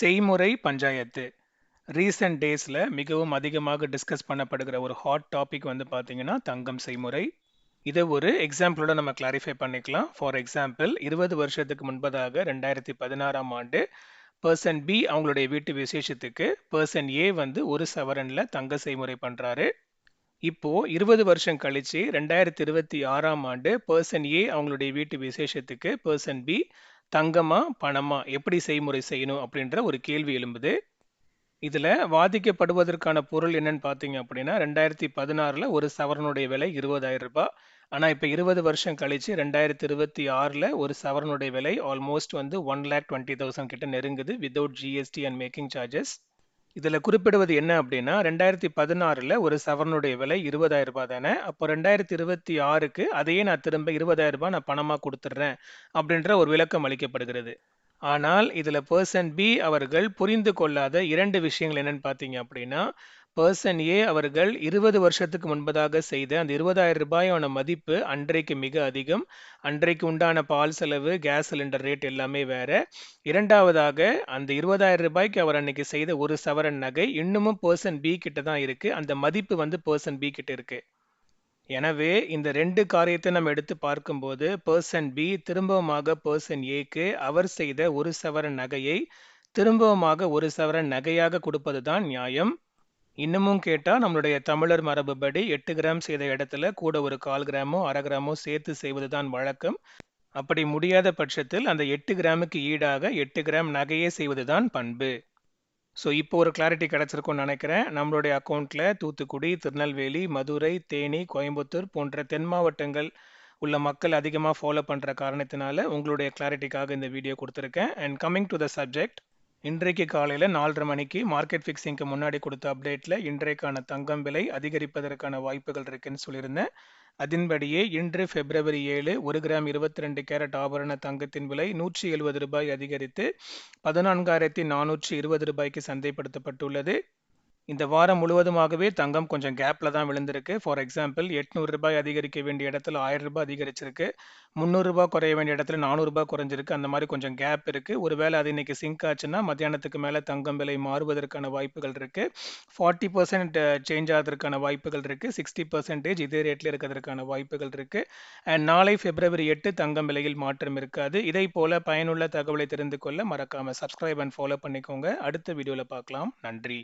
செய்முறை பஞ்சாயத்து. ரீசெண்ட் டேஸில் மிகவும் அதிகமாக டிஸ்கஸ் பண்ணப்படுகிற ஒரு ஹாட் டாபிக் வந்து பார்த்தீங்கன்னா தங்கம் செய்முறை. இதை ஒரு எக்ஸாம்பிளோட நம்ம கிளாரிஃபை பண்ணிக்கலாம். ஃபார் எக்ஸாம்பிள் இருபது வருஷத்துக்கு முன்பதாக ரெண்டாயிரத்தி பதினாறாம் ஆண்டு பர்சன் பி அவங்களுடைய வீட்டு விசேஷத்துக்கு பர்சன் ஏ வந்து ஒரு சவரனில் தங்க செய்முறை பண்ணுறாரு இப்போ இருபது வருஷம் கழிச்சு ரெண்டாயிரத்தி இருபத்தி ஆறாம் ஆண்டு பர்சன் ஏ அவங்களுடைய வீட்டு விசேஷத்துக்கு பர்சன் பி தங்கமா பணமா எப்படி செய்முறை செய்யணும் அப்படின்ற ஒரு கேள்வி எழும்புது. இதுல வாதிக்கப்படுவதற்கான பொருள் என்னன்னு பார்த்தீங்க அப்படின்னா ரெண்டாயிரத்தி பதினாறுல ஒரு சவரனுடைய விலை இருபதாயிரம் ரூபாய். ஆனா இப்ப இருபது வருஷம் கழிச்சு ரெண்டாயிரத்தி இருபத்தி ஆறுல ஒரு சவரனுடைய விலை ஆல்மோஸ்ட் வந்து ஒன் லேக் டுவெண்ட்டி தௌசண்ட் கிட்ட நெருங்குது without GST and making charges இதில் குறிப்பிடுவது என்ன அப்படின்னா ரெண்டாயிரத்தி பதினாறில் ஒரு சவரனுடைய விலை இருபதாயிரம் ரூபாய் தானே. அப்போ ரெண்டாயிரத்தி இருபத்தி ஆறுக்கு அதையே நான் திரும்ப இருபதாயிரம் ரூபாய் நான் பணமாக கொடுத்துட்றேன் அப்படின்ற ஒரு விளக்கம் அளிக்கப்படுகிறது. ஆனால் இதில் பர்சன் பி அவர்கள் புரிந்து கொள்ளாத இரண்டு விஷயங்கள் என்னன்னு பார்த்தீங்க அப்படின்னா பர்சன் ஏ அவர்கள் இருபது வருஷத்துக்கு முன்பதாக செய்த அந்த இருபதாயிரம் ரூபாயோட மதிப்பு அன்றைக்கு மிக அதிகம். அன்றைக்கு உண்டான பால் செலவு கேஸ் சிலிண்டர் ரேட் எல்லாமே வேற. இரண்டாவதாக அந்த இருபதாயிரம் ரூபாய்க்கு அவர் அன்னைக்கு செய்த ஒரு சவரன் நகை இன்னமும் பர்சன் பி கிட்ட தான் இருக்கு. அந்த மதிப்பு வந்து பர்சன் பி கிட்ட இருக்கு. எனவே இந்த ரெண்டு காரியத்தை நம்ம எடுத்து பார்க்கும்போது பர்சன் பி திரும்பவுமாக பர்சன் ஏக்கு அவர் செய்த ஒரு சவரன் நகையை திரும்பவுமாக ஒரு சவரன் நகையாக கொடுப்பது தான் நியாயம். இன்னமும் கேட்டால் நம்மளுடைய தமிழர் மரபுபடி எட்டு கிராம் செய்த இடத்துல கூட ஒரு கால் கிராமோ அரை கிராமோ சேர்த்து செய்வது தான் வழக்கம். அப்படி முடியாத பட்சத்தில் அந்த எட்டு கிராமுக்கு ஈடாக எட்டு கிராம் நகையே செய்வதுதான் பண்பு. ஸோ இப்போ ஒரு கிளாரிட்டி கிடச்சிருக்கும்னு நினைக்கிறேன். நம்மளுடைய அக்கௌண்ட்டில் தூத்துக்குடி திருநெல்வேலி மதுரை தேனி கோயம்புத்தூர் போன்ற தென் மாவட்டங்கள் உள்ள மக்கள் அதிகமாக ஃபாலோ பண்ணுற காரணத்தினால உங்களுடைய கிளாரிட்டிக்காக இந்த வீடியோ கொடுத்துருக்கேன். And coming to the subject இன்றைக்கு காலையில் நாலரை மணிக்கு மார்க்கெட் ஃபிக்ஸிங்க்கு முன்னாடி கொடுத்த அப்டேட்டில் இன்றைக்கான தங்கம் விலை அதிகரிப்பதற்கான வாய்ப்புகள் இருக்குன்னு சொல்லியிருந்தேன். அதன்படியே இன்று பிப்ரவரி ஏழு ஒரு கிராம் இருபத்தி ரெண்டு கேரட் ஆபரண தங்கத்தின் விலை நூற்றி எழுபது ரூபாய் அதிகரித்து பதினான்காயிரத்தி நானூற்றி இருபது ரூபாய்க்கு சந்தைப்படுத்தப்பட்டுள்ளது. இந்த வாரம் முழுவதுமாகவே தங்கம் கொஞ்சம் கேப்பில் தான் விழுந்திருக்கு. ஃபார் எக்ஸாம்பிள் எட்நூறு ரூபாய் அதிகரிக்க வேண்டிய இடத்துல ஆயிரம் ரூபாய் அதிகரிச்சிருக்கு. முந்நூறுரூபா குறைய வேண்டிய இடத்துல நானூறுரூபா குறைஞ்சிருக்கு. அந்த மாதிரி கொஞ்சம் கேப் இருக்குது ஒருவேளை அது இன்னைக்கு சிங்க் ஆச்சுன்னா மத்தியானத்துக்கு மேலே தங்கம் விலை மாறுவதற்கான வாய்ப்புகள் இருக்குது ஃபார்ட்டி பர்சன்ட் சேஞ்ச் ஆகிறதுக்கான வாய்ப்புகள் இருக்குது சிக்ஸ்டி பர்சன்டேஜ் இதே ரேட்டில் இருக்கிறதுக்கான வாய்ப்புகள் இருக்குது அண்ட் நாளை பிப்ரவரி எட்டு தங்கம் விலையில் மாற்றம் இருக்காது. இதை போல் பயனுள்ள தகவலை தெரிந்து கொள்ள மறக்காமல் சப்ஸ்கிரைப் அண்ட் ஃபாலோ பண்ணிக்கோங்க. அடுத்த வீடியோவில் பார்க்கலாம். நன்றி.